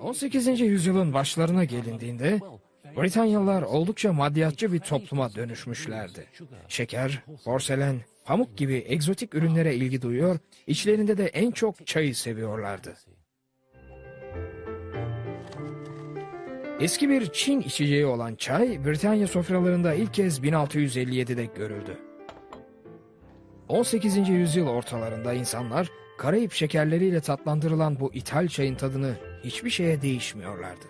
18. yüzyılın başlarına gelindiğinde Britanyalılar oldukça maddiyatçı bir topluma dönüşmüşlerdi. Şeker, porselen, pamuk gibi egzotik ürünlere ilgi duyuyor, içlerinde de en çok çayı seviyorlardı. Eski bir Çin içeceği olan çay, Britanya sofralarında ilk kez 1657'de görüldü. 18. yüzyıl ortalarında insanlar Karayip şekerleriyle tatlandırılan bu ithal çayın tadını hiçbir şeye değişmiyorlardı.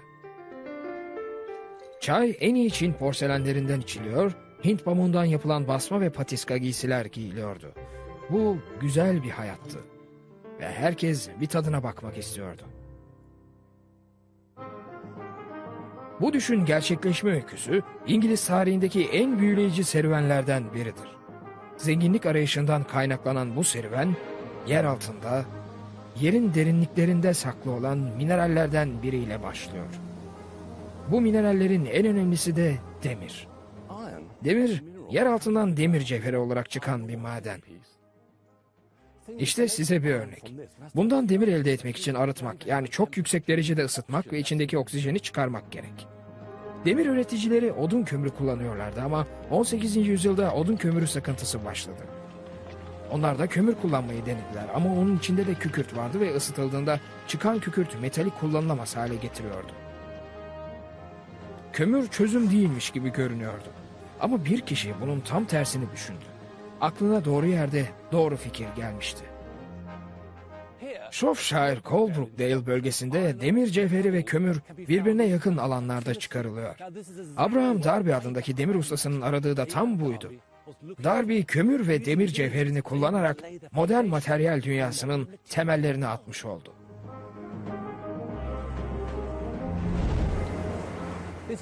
Çay en iyi Çin porselenlerinden içiliyor, Hint pamuğundan yapılan basma ve patiska giysiler giyiliyordu. Bu güzel bir hayattı. Ve herkes bir tadına bakmak istiyordu. Bu düşün gerçekleşme öyküsü İngiliz tarihindeki en büyüleyici serüvenlerden biridir. Zenginlik arayışından kaynaklanan bu serüven yer altında, yerin derinliklerinde saklı olan minerallerden biriyle başlıyor. Bu minerallerin en önemlisi de demir. Demir, yer altından demir cevheri olarak çıkan bir maden. İşte size bir örnek. Bundan demir elde etmek için arıtmak, yani çok yüksek derecede ısıtmak ve içindeki oksijeni çıkarmak gerek. Demir üreticileri odun kömürü kullanıyorlardı ama 18. yüzyılda odun kömürü sıkıntısı başladı. Onlar da kömür kullanmayı denediler ama onun içinde de kükürt vardı ve ısıtıldığında çıkan kükürt metali kullanılamaz hale getiriyordu. Kömür çözüm değilmiş gibi görünüyordu. Ama bir kişi bunun tam tersini düşündü. Aklına doğru yerde doğru fikir gelmişti. Shropshire Colebrookdale bölgesinde demir cevheri ve kömür birbirine yakın alanlarda çıkarılıyor. Abraham Darby adındaki demir ustasının aradığı da tam buydu. Darby kömür ve demir cevherini kullanarak modern materyal dünyasının temellerini atmış oldu.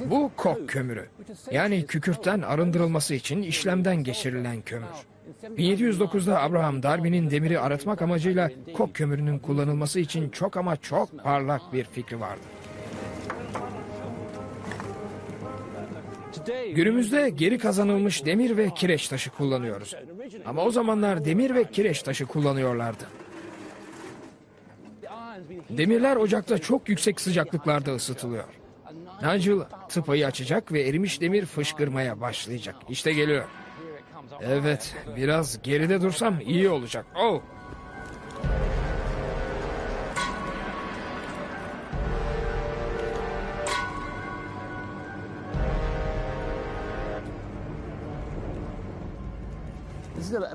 Bu kok kömürü. Yani kükürtten arındırılması için işlemden geçirilen kömür. 1709'da Abraham Darby'nin demiri arıtmak amacıyla kok kömürünün kullanılması için çok ama çok parlak bir fikri vardı. Günümüzde geri kazanılmış demir ve kireç taşı kullanıyoruz. Ama o zamanlar demir ve kireç taşı kullanıyorlardı. Demirler ocakta çok yüksek sıcaklıklarda ısıtılıyor. Nigel tıpayı açacak ve erimiş demir fışkırmaya başlayacak. İşte geliyor. Evet, biraz geride dursam iyi olacak. Oh!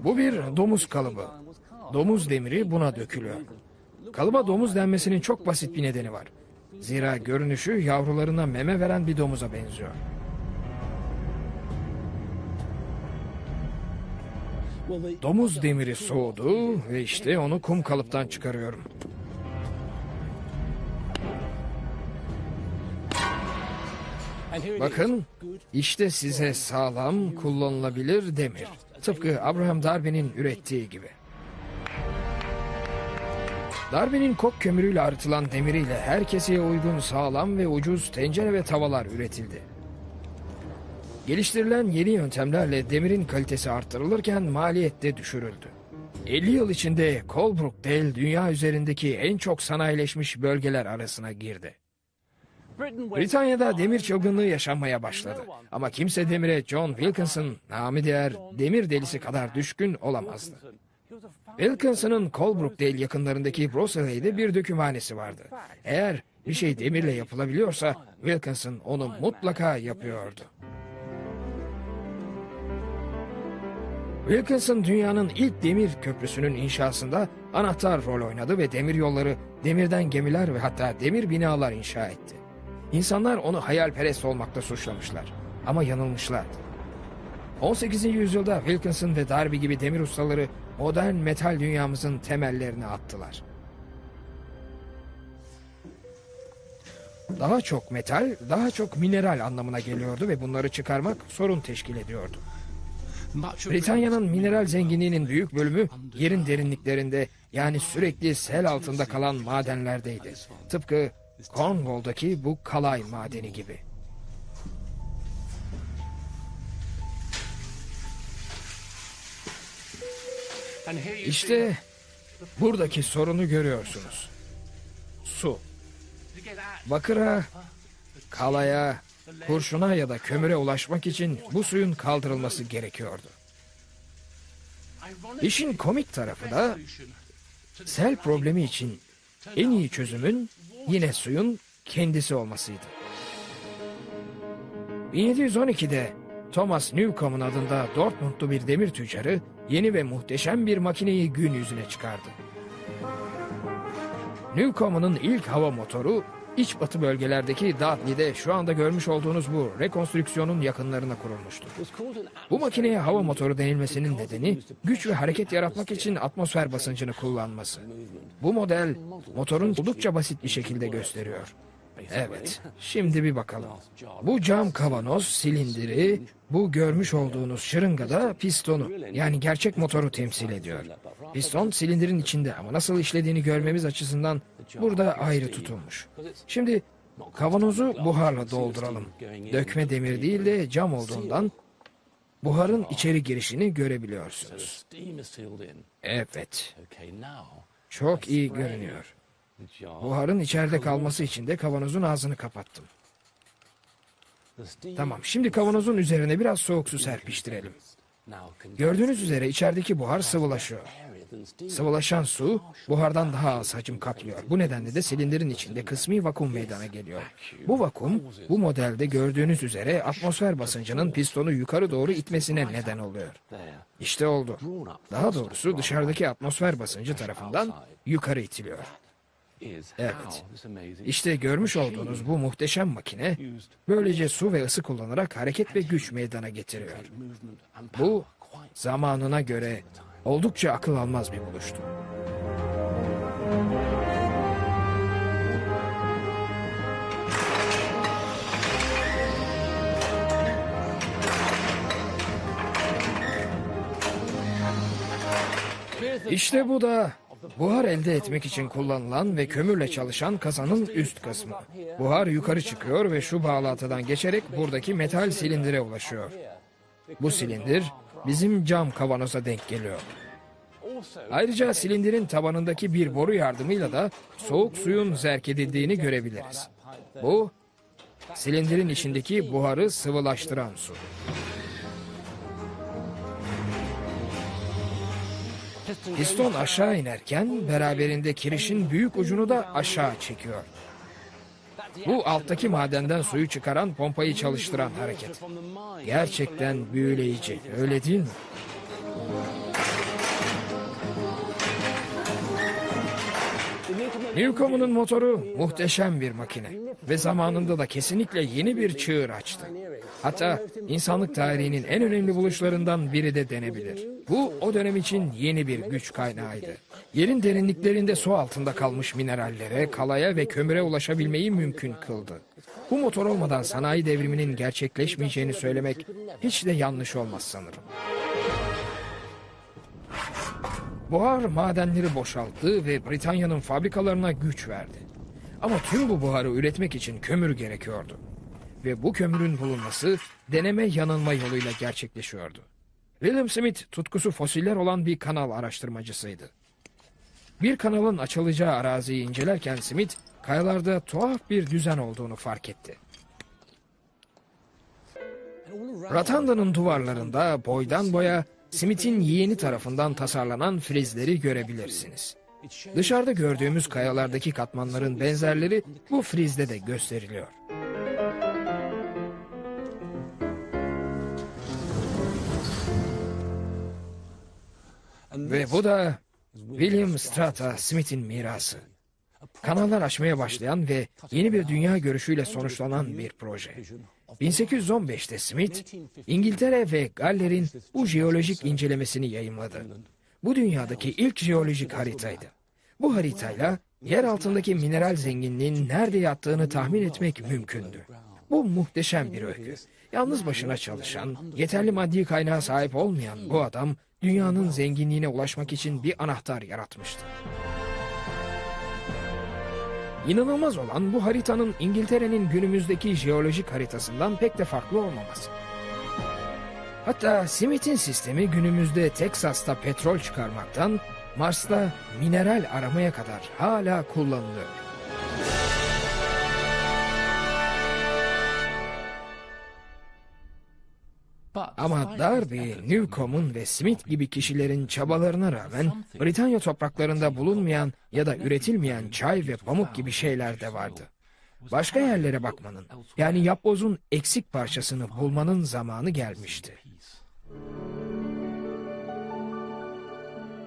Bu bir domuz kalıbı. Domuz demiri buna dökülüyor. Kalıba domuz denmesinin çok basit bir nedeni var. Zira görünüşü yavrularına meme veren bir domuza benziyor. Domuz demiri soğudu ve işte onu kum kalıptan çıkarıyorum. Bakın işte size sağlam kullanılabilir demir. Tıpkı Abraham Darby'nin ürettiği gibi. Darby'nin kok kömürüyle arıtılan demiriyle her keseye uygun sağlam ve ucuz tencere ve tavalar üretildi. Geliştirilen yeni yöntemlerle demirin kalitesi arttırılırken maliyet de düşürüldü. 50 yıl içinde Colebrookdale dünya üzerindeki en çok sanayileşmiş bölgeler arasına girdi. Britanya'da demir çılgınlığı yaşanmaya başladı. Ama kimse demire John Wilkinson, namı diğer demir delisi kadar düşkün olamazdı. Wilkinson'ın Colebrookdale yakınlarındaki Brosseley'de bir dökümhanesi vardı. Eğer bir şey demirle yapılabiliyorsa Wilkinson onu mutlaka yapıyordu. Wilkinson dünyanın ilk demir köprüsünün inşasında anahtar rol oynadı ve demir yolları, demirden gemiler ve hatta demir binalar inşa etti. İnsanlar onu hayalperest olmakta suçlamışlar ama yanılmışlardı. 18. yüzyılda Wilkinson ve Darby gibi demir ustaları modern metal dünyamızın temellerini attılar. Daha çok metal, daha çok mineral anlamına geliyordu ve bunları çıkarmak sorun teşkil ediyordu. Britanya'nın mineral zenginliğinin büyük bölümü yerin derinliklerinde yani sürekli sel altında kalan madenlerdeydi. Tıpkı Cornwall'daki bu kalay madeni gibi. İşte buradaki sorunu görüyorsunuz. Su. Bakıra, kalaya, kurşuna ya da kömüre ulaşmak için bu suyun kaldırılması gerekiyordu. İşin komik tarafı da sel problemi için en iyi çözümün yine suyun kendisi olmasıydı. 1712'de Thomas Newcomen adında Dortmundlu bir demir tüccarı yeni ve muhteşem bir makineyi gün yüzüne çıkardı. Newcomen'ın ilk hava motoru iç batı bölgelerdeki Dudley'de şu anda görmüş olduğunuz bu rekonstrüksiyonun yakınlarına kurulmuştu. Bu makineye hava motoru denilmesinin nedeni güç ve hareket yaratmak için atmosfer basıncını kullanması. Bu model motorun oldukça basit bir şekilde gösteriyor. Evet, şimdi bir bakalım. Bu cam kavanoz silindiri, bu görmüş olduğunuz şırıngada pistonu, yani gerçek motoru temsil ediyor. Piston silindirin içinde ama nasıl işlediğini görmemiz açısından burada ayrı tutulmuş. Şimdi kavanozu buharla dolduralım. Dökme demir değil de cam olduğundan buharın içeri girişini görebiliyorsunuz. Evet, çok iyi görünüyor. Buharın içeride kalması için de kavanozun ağzını kapattım. Tamam, şimdi kavanozun üzerine biraz soğuk su serpiştirelim. Gördüğünüz üzere içerideki buhar sıvılaşıyor. Sıvılaşan su buhardan daha az hacim kaplıyor. Bu nedenle de silindirin içinde kısmi vakum meydana geliyor. Bu vakum bu modelde gördüğünüz üzere atmosfer basıncının pistonu yukarı doğru itmesine neden oluyor. İşte oldu. Daha doğrusu dışarıdaki atmosfer basıncı tarafından yukarı itiliyor. Evet. İşte görmüş olduğunuz bu muhteşem makine böylece su ve ısı kullanarak hareket ve güç meydana getiriyor. Bu zamanına göre oldukça akıl almaz bir buluştu. İşte bu da buhar elde etmek için kullanılan ve kömürle çalışan kazanın üst kısmı. Buhar yukarı çıkıyor ve şu bağlantıdan geçerek buradaki metal silindire ulaşıyor. Bu silindir bizim cam kavanoza denk geliyor. Ayrıca silindirin tabanındaki bir boru yardımıyla da soğuk suyun zerk edildiğini görebiliriz. Bu, silindirin içindeki buharı sıvılaştıran su. Piston aşağı inerken beraberinde kirişin büyük ucunu da aşağı çekiyor. Bu alttaki madenden suyu çıkaran pompayı çalıştıran hareket. Gerçekten büyüleyici, öyle değil mi? Newcomen'ın motoru muhteşem bir makine ve zamanında da kesinlikle yeni bir çığır açtı. Hatta insanlık tarihinin en önemli buluşlarından biri de denebilir. Bu o dönem için yeni bir güç kaynağıydı. Yerin derinliklerinde su altında kalmış minerallere, kalaya ve kömüre ulaşabilmeyi mümkün kıldı. Bu motor olmadan sanayi devriminin gerçekleşmeyeceğini söylemek hiç de yanlış olmaz sanırım. Buhar madenleri boşalttı ve Britanya'nın fabrikalarına güç verdi. Ama tüm bu buharı üretmek için kömür gerekiyordu. Ve bu kömürün bulunması deneme yanılma yoluyla gerçekleşiyordu. William Smith tutkusu fosiller olan bir kanal araştırmacısıydı. Bir kanalın açılacağı araziyi incelerken Smith kayalarda tuhaf bir düzen olduğunu fark etti. Ratanda'nın duvarlarında boydan boya Smith'in yeğeni tarafından tasarlanan frizleri görebilirsiniz. Dışarıda gördüğümüz kayalardaki katmanların benzerleri bu frizde de gösteriliyor. Ve bu da William Strata Smith'in mirası. Kanallar açmaya başlayan ve yeni bir dünya görüşüyle sonuçlanan bir proje. 1815'te Smith, İngiltere ve Galler'in bu jeolojik incelemesini yayımladı. Bu dünyadaki ilk jeolojik haritaydı. Bu haritayla yer altındaki mineral zenginliğin nerede yattığını tahmin etmek mümkündü. Bu muhteşem bir öykü. Yalnız başına çalışan, yeterli maddi kaynağa sahip olmayan bu adam, dünyanın zenginliğine ulaşmak için bir anahtar yaratmıştı. İnanılmaz olan bu haritanın İngiltere'nin günümüzdeki jeolojik haritasından pek de farklı olmaması. Hatta Smith'in sistemi günümüzde Teksas'ta petrol çıkarmaktan Mars'ta mineral aramaya kadar hala kullanılıyor. Ama Darby, Newcomb'un ve Smith gibi kişilerin çabalarına rağmen Britanya topraklarında bulunmayan ya da üretilmeyen çay ve pamuk gibi şeyler de vardı. Başka yerlere bakmanın, yani yapbozun eksik parçasını bulmanın zamanı gelmişti.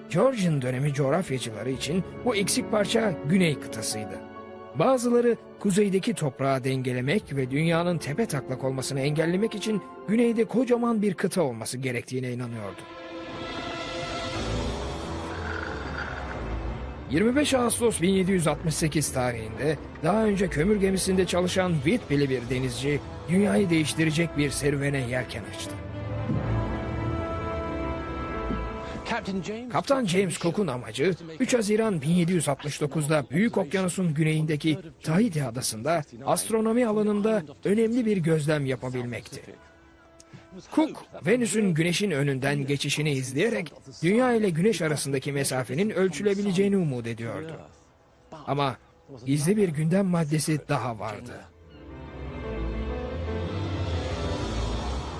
Georgian dönemi coğrafyacıları için bu eksik parça Güney kıtasıydı. Bazıları kuzeydeki toprağı dengelemek ve dünyanın tepe taklak olmasını engellemek için güneyde kocaman bir kıta olması gerektiğine inanıyordu. 25 Ağustos 1768 tarihinde daha önce kömür gemisinde çalışan Whitby'li bir denizci dünyayı değiştirecek bir serüvene yelken açtı. Kaptan James Cook'un amacı 3 Haziran 1769'da Büyük Okyanus'un güneyindeki Tahiti adasında astronomi alanında önemli bir gözlem yapabilmekti. Cook, Venüs'ün güneşin önünden geçişini izleyerek Dünya ile Güneş arasındaki mesafenin ölçülebileceğini umut ediyordu. Ama gizli bir gündem maddesi daha vardı.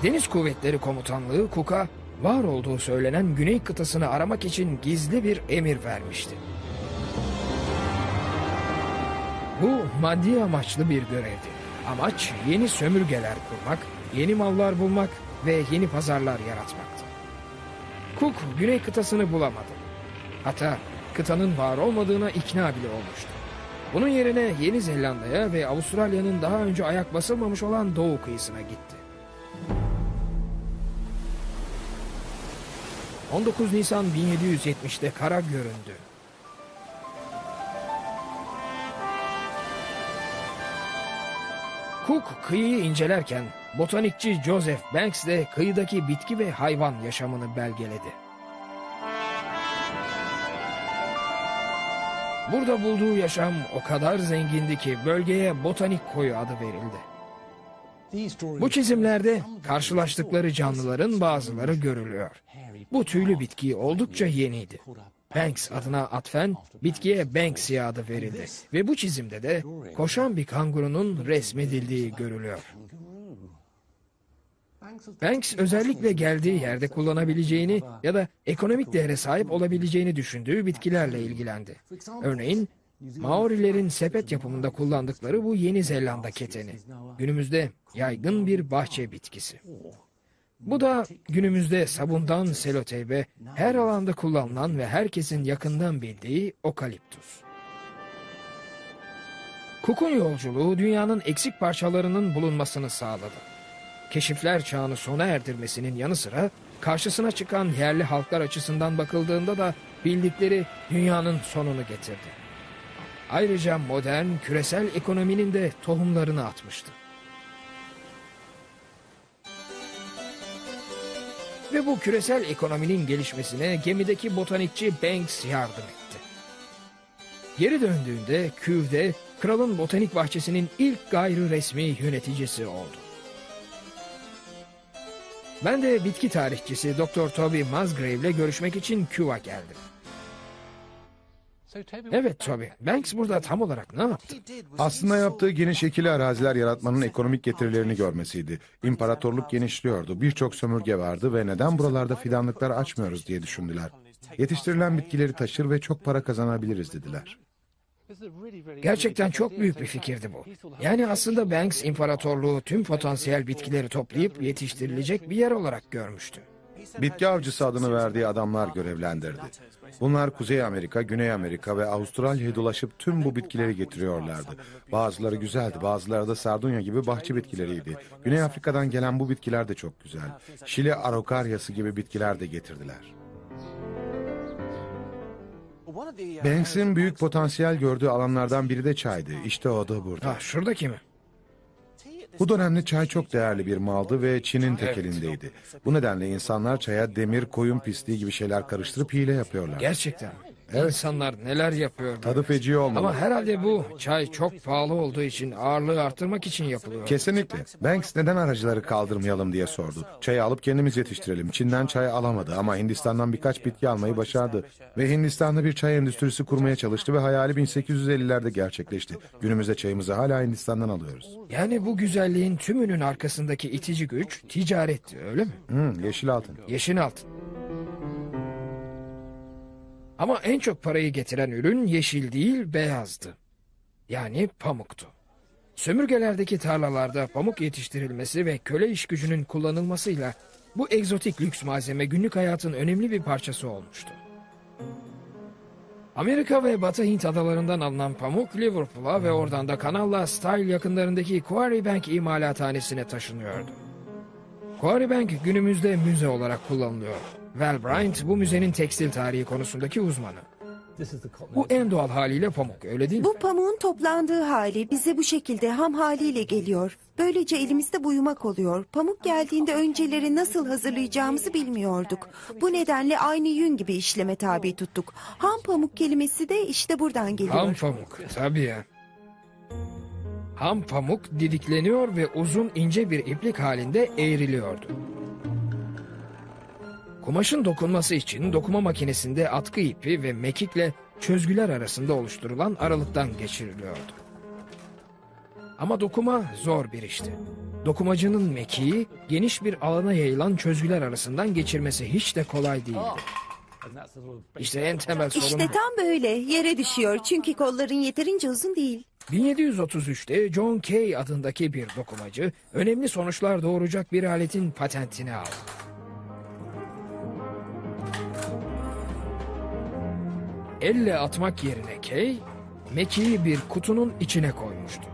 Deniz Kuvvetleri Komutanlığı Cook'a var olduğu söylenen Güney kıtasını aramak için gizli bir emir vermişti. Bu maddi amaçlı bir görevdi. Amaç yeni sömürgeler kurmak, yeni mallar bulmak ve yeni pazarlar yaratmaktı. Cook Güney kıtasını bulamadı. Hatta kıtanın var olmadığına ikna bile olmuştu. Bunun yerine Yeni Zelanda'ya ve Avustralya'nın daha önce ayak basılmamış olan doğu kıyısına gitti. 19 Nisan 1770'te kara göründü. Cook kıyıyı incelerken botanikçi Joseph Banks de kıyıdaki bitki ve hayvan yaşamını belgeledi. Burada bulduğu yaşam o kadar zengindi ki bölgeye botanik koyu adı verildi. Bu çizimlerde karşılaştıkları canlıların bazıları görülüyor. Bu tüylü bitki oldukça yeniydi. Banks adına atfen bitkiye Banksia adı verildi ve bu çizimde de koşan bir kangurunun resmedildiği görülüyor. Banks özellikle geldiği yerde kullanabileceğini ya da ekonomik değere sahip olabileceğini düşündüğü bitkilerle ilgilendi. Örneğin Maorilerin sepet yapımında kullandıkları bu Yeni Zelanda keteni. Günümüzde yaygın bir bahçe bitkisi. Bu da günümüzde sabundan seloteybe her alanda kullanılan ve herkesin yakından bildiği okaliptus. Cook'un yolculuğu dünyanın eksik parçalarının bulunmasını sağladı. Keşifler çağını sona erdirmesinin yanı sıra karşısına çıkan yerli halklar açısından bakıldığında da bildikleri dünyanın sonunu getirdi. Ayrıca modern küresel ekonominin de tohumlarını atmıştı. Ve bu küresel ekonominin gelişmesine gemideki botanikçi Banks yardım etti. Geri döndüğünde Küv'de kralın botanik bahçesinin ilk gayri resmi yöneticisi oldu. Ben de bitki tarihçisi Dr. Toby Musgrave ile görüşmek için Küv'a geldim. Evet Toby, Banks burada tam olarak ne yaptı? Aslında yaptığı geniş şekilli araziler yaratmanın ekonomik getirilerini görmesiydi. İmparatorluk genişliyordu, birçok sömürge vardı ve neden buralarda fidanlıklar açmıyoruz diye düşündüler. Yetiştirilen bitkileri taşır ve çok para kazanabiliriz dediler. Gerçekten çok büyük bir fikirdi bu. Yani aslında Banks imparatorluğu tüm potansiyel bitkileri toplayıp yetiştirilecek bir yer olarak görmüştü. Bitki avcısı adını verdiği adamlar görevlendirdi. Bunlar Kuzey Amerika, Güney Amerika ve Avustralya'ya dolaşıp tüm bu bitkileri getiriyorlardı. Bazıları güzeldi, bazıları da sardunya gibi bahçe bitkileriydi. Güney Afrika'dan gelen bu bitkiler de çok güzel. Şili arokaryası gibi bitkiler de getirdiler. Banks'in büyük potansiyel gördüğü alanlardan biri de çaydı. İşte o da burada. Ah şuradaki mi? Bu dönemde çay çok değerli bir maldı ve Çin'in tekelindeydi. Bu nedenle insanlar çaya demir, koyun pisliği gibi şeyler karıştırıp hile yapıyorlar. Gerçekten mi? İnsanlar neler yapıyor. Tadı feci olmalı. Ama herhalde bu çay çok pahalı olduğu için ağırlığı arttırmak için yapılıyor. Kesinlikle. Banks neden aracıları kaldırmayalım diye sordu. Çayı alıp kendimiz yetiştirelim. Çin'den çay alamadı ama Hindistan'dan birkaç bitki almayı başardı. Ve Hindistan'da bir çay endüstrisi kurmaya çalıştı ve hayali 1850'lerde gerçekleşti. Günümüzde çayımızı hala Hindistan'dan alıyoruz. Yani bu güzelliğin tümünün arkasındaki itici güç ticaretti öyle mi? Hmm, yeşil altın. Yeşil altın. Ama en çok parayı getiren ürün yeşil değil beyazdı. Yani pamuktu. Sömürgelerdeki tarlalarda pamuk yetiştirilmesi ve köle iş gücünün kullanılmasıyla bu egzotik lüks malzeme günlük hayatın önemli bir parçası olmuştu. Amerika ve Batı Hint adalarından alınan pamuk Liverpool'a ve oradan da Kanalla Style yakınlarındaki Quarry Bank imalathanesine taşınıyordu. Quarry Bank günümüzde müze olarak kullanılıyor. Val Bryant bu müzenin tekstil tarihi konusundaki uzmanı. Bu en doğal haliyle pamuk öyle değil mi? Bu pamuğun toplandığı hali bize bu şekilde ham haliyle geliyor. Böylece elimizde bu yumak oluyor. Pamuk geldiğinde önceleri nasıl hazırlayacağımızı bilmiyorduk. Bu nedenle aynı yün gibi işleme tabi tuttuk. Ham pamuk kelimesi de işte buradan geliyor. Ham pamuk tabii ya. Ham pamuk didikleniyor ve uzun ince bir iplik halinde eğriliyordu. Kumaşın dokunması için dokuma makinesinde atkı ipi ve mekikle çözgüler arasında oluşturulan aralıktan geçiriliyordu. Ama dokuma zor bir işti. Dokumacının mekiği geniş bir alana yayılan çözgüler arasından geçirmesi hiç de kolay değildi. İşte en temel sorun İşte bu. tam böyle yere düşüyor çünkü kolların yeterince uzun değil. 1733'te John Kay adındaki bir dokumacı önemli sonuçlar doğuracak bir aletin patentini aldı. Elle atmak yerine Kay, mekiği bir kutunun içine koymuştu.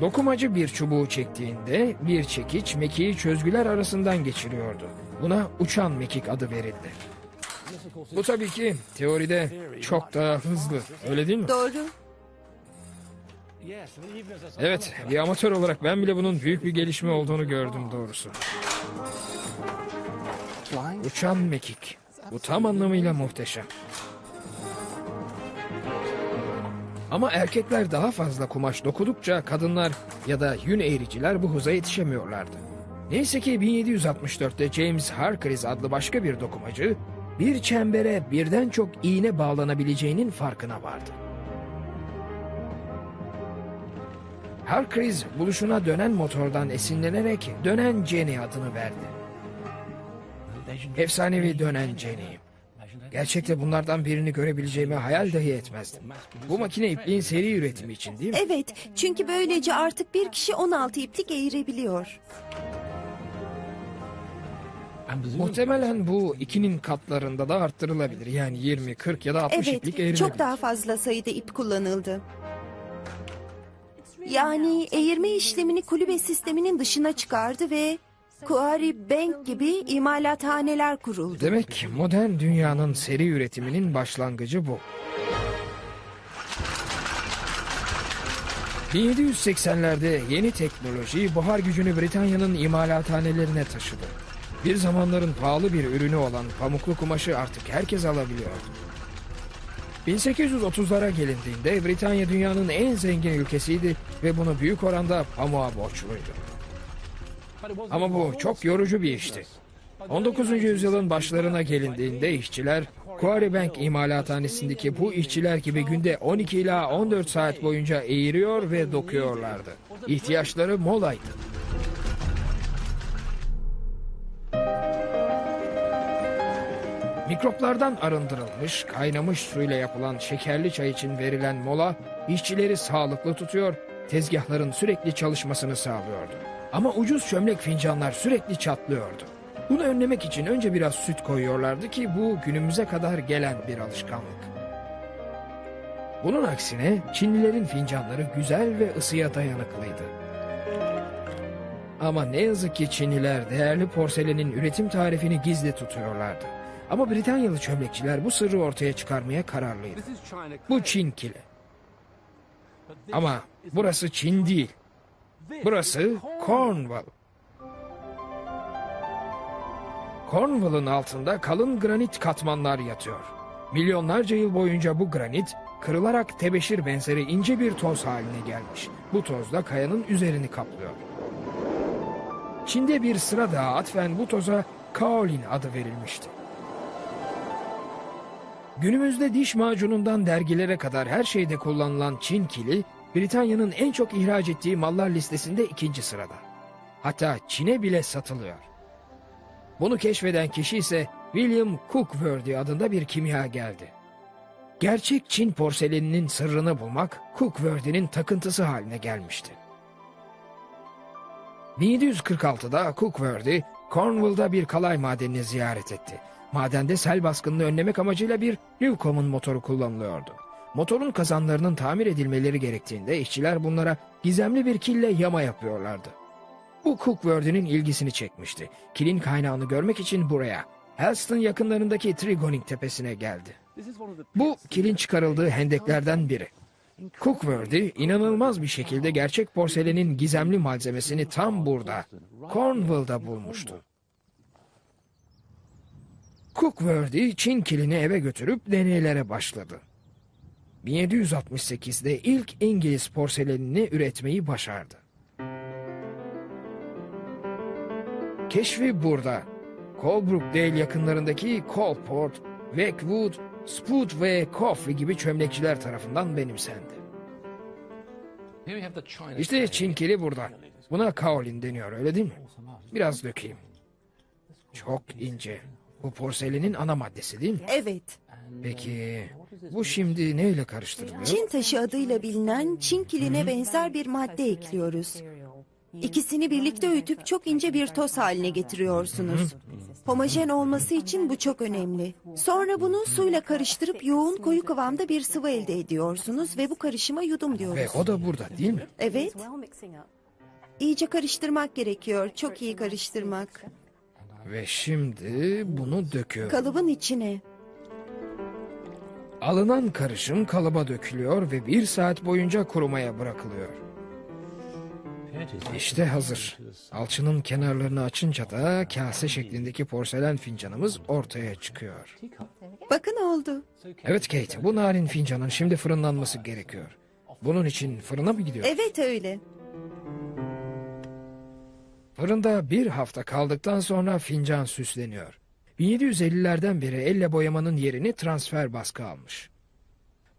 Dokumacı bir çubuğu çektiğinde bir çekiç mekiği çözgüler arasından geçiriyordu. Buna uçan mekik adı verildi. Bu tabii ki teoride çok daha hızlı, öyle değil mi? Doğru. Evet, bir amatör olarak ben bile bunun büyük bir gelişme olduğunu gördüm doğrusu. Uçan mekik. Bu tam anlamıyla muhteşem. Ama erkekler daha fazla kumaş dokudukça kadınlar ya da yün eğriciler bu hıza yetişemiyorlardı. Neyse ki 1764'te James Harkris adlı başka bir dokumacı bir çembere birden çok iğne bağlanabileceğinin farkına vardı. Harkris buluşuna dönen motordan esinlenerek dönen Jenny adını verdi. Efsanevi dönen Jenny. Gerçekte bunlardan birini görebileceğimi hayal dahi etmezdim. Bu makine ipliğin seri üretimi için değil mi? Evet çünkü böylece artık bir kişi 16 iplik eğirebiliyor. Muhtemelen bu ikinin katlarında da arttırılabilir. Yani 20, 40 ya da 60 iplik Evet eğrilebilir. çok daha fazla sayıda ip kullanıldı. Yani eğirme işlemini kulübe sisteminin dışına çıkardı ve Quarry Bank gibi imalathaneler kuruldu. Demek modern dünyanın seri üretiminin başlangıcı bu. 1780'lerde yeni teknoloji buhar gücünü Britanya'nın imalathanelerine taşıdı. Bir zamanların pahalı bir ürünü olan pamuklu kumaşı artık herkes alabiliyordu. 1830'lara gelindiğinde Britanya dünyanın en zengin ülkesiydi ve bunu büyük oranda pamuğa borçluydu. Ama bu çok yorucu bir işti. 19. yüzyılın başlarına gelindiğinde işçiler Quarry Bank imalathanesindeki bu işçiler gibi günde 12 ila 14 saat boyunca eğiriyor ve dokuyorlardı. İhtiyaçları molaydı. Mikroplardan arındırılmış, kaynamış suyla yapılan şekerli çay için verilen mola işçileri sağlıklı tutuyor, tezgahların sürekli çalışmasını sağlıyordu. Ama ucuz çömlek fincanlar sürekli çatlıyordu. Bunu önlemek için önce biraz süt koyuyorlardı ki bu günümüze kadar gelen bir alışkanlık. Bunun aksine Çinlilerin fincanları güzel ve ısıya dayanıklıydı. Ama ne yazık ki Çinliler değerli porselenin üretim tarifini gizli tutuyorlardı. Ama Britanyalı çömlekçiler bu sırrı ortaya çıkarmaya kararlıydı. Bu Çin kili. Ama burası Çin değil. Burası Cornwall. Cornwall'ın altında kalın granit katmanlar yatıyor. Milyonlarca yıl boyunca bu granit kırılarak tebeşir benzeri ince bir toz haline gelmiş. Bu toz da kayanın üzerini kaplıyor. Çin'de bir sıra daha atfen bu toza kaolin adı verilmişti. Günümüzde diş macunundan dergilere kadar her şeyde kullanılan Çin kili, Britanya'nın en çok ihraç ettiği mallar listesinde ikinci sırada. Hatta Çin'e bile satılıyor. Bunu keşfeden kişi ise William Cookworthy adında bir kimya geldi. Gerçek Çin porseleninin sırrını bulmak Cookworthy'nin takıntısı haline gelmişti. 1746'da Cookworthy, Cornwall'da bir kalay madenini ziyaret etti. Madende sel baskınını önlemek amacıyla bir Newcomen motoru kullanılıyordu. Motorun kazanlarının tamir edilmeleri gerektiğinde işçiler bunlara gizemli bir kille yama yapıyorlardı. Bu Cookworthy'nin ilgisini çekmişti. Kilin kaynağını görmek için buraya, Helston yakınlarındaki Trigoning tepesine geldi. Bu kilin çıkarıldığı hendeklerden biri. Cookworthy inanılmaz bir şekilde gerçek porselenin gizemli malzemesini tam burada, Cornwall'da bulmuştu. Cookworthy Çin kilini eve götürüp deneylere başladı. 1768'de ilk İngiliz porselenini üretmeyi başardı. Keşfi burada. Colebrookdale yakınlarındaki Coalport, Wakewood, Spoot ve Coffey gibi çömlekçiler tarafından benimsendi. İşte Çinkili burada. Buna kaolin deniyor öyle değil mi? Biraz dökeyim. Çok ince. Bu porselenin ana maddesi değil mi? Evet. Peki bu şimdi neyle karıştırılıyor? Çin taşı adıyla bilinen Çin kiline benzer bir madde ekliyoruz. İkisini birlikte öğütüp çok ince bir toz haline getiriyorsunuz. Homojen olması için bu çok önemli. Sonra bunu suyla karıştırıp yoğun koyu kıvamda bir sıvı elde ediyorsunuz ve bu karışıma yudum Ve diyoruz. o da burada değil mi? Evet. İyice karıştırmak gerekiyor. Çok iyi karıştırmak. Ve şimdi bunu döküyorum. Kalıbın içine. Alınan karışım kalıba dökülüyor ve bir saat boyunca kurumaya bırakılıyor. İşte hazır. Alçının kenarlarını açınca da kase şeklindeki porselen fincanımız ortaya çıkıyor. Bakın oldu. Evet Kate, bu narin fincanın şimdi fırınlanması gerekiyor. Bunun için fırına mı gidiyor? Evet öyle. Fırında bir hafta kaldıktan sonra fincan süsleniyor. 1750'lerden beri elle boyamanın yerini transfer baskı almış.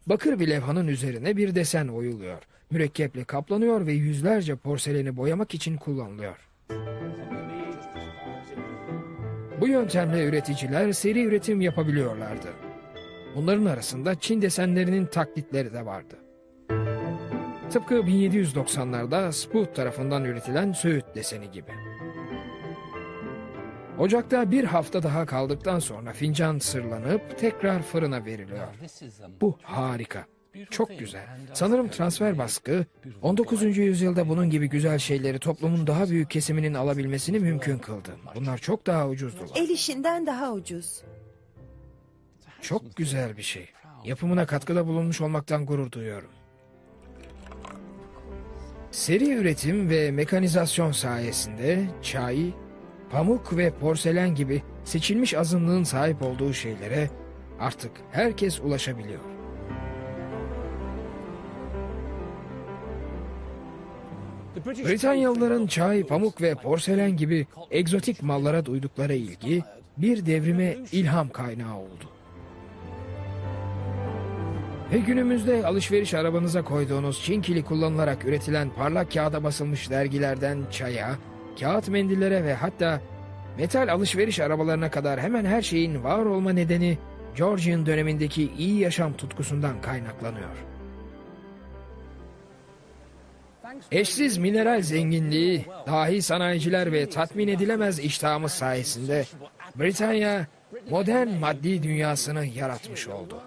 Bakır bir levhanın üzerine bir desen oyuluyor. Mürekkeple kaplanıyor ve yüzlerce porseleni boyamak için kullanılıyor. Bu yöntemle üreticiler seri üretim yapabiliyorlardı. Bunların arasında Çin desenlerinin taklitleri de vardı. Tıpkı 1790'larda Spoot tarafından üretilen Söğüt deseni gibi. Ocakta bir hafta daha kaldıktan sonra fincan sırlanıp tekrar fırına veriliyor. Bu harika. Çok güzel. Sanırım transfer baskı 19. yüzyılda bunun gibi güzel şeyleri toplumun daha büyük kesiminin alabilmesini mümkün kıldı. Bunlar çok daha ucuzdular. El işinden daha ucuz. Çok güzel bir şey. Yapımına katkıda bulunmuş olmaktan gurur duyuyorum. Seri üretim ve mekanizasyon sayesinde çay, pamuk ve porselen gibi seçilmiş azınlığın sahip olduğu şeylere artık herkes ulaşabiliyor. Britanyalıların çay, pamuk ve porselen gibi egzotik mallara duydukları ilgi bir devrime ilham kaynağı oldu. Ve günümüzde alışveriş arabanıza koyduğunuz Çinkili kullanılarak üretilen parlak kağıda basılmış dergilerden çaya, kağıt mendillere ve hatta metal alışveriş arabalarına kadar hemen her şeyin var olma nedeni Georgian dönemindeki iyi yaşam tutkusundan kaynaklanıyor. Eşsiz mineral zenginliği, dahi sanayiciler ve tatmin edilemez iştahımız sayesinde Britanya modern maddi dünyasını yaratmış oldu.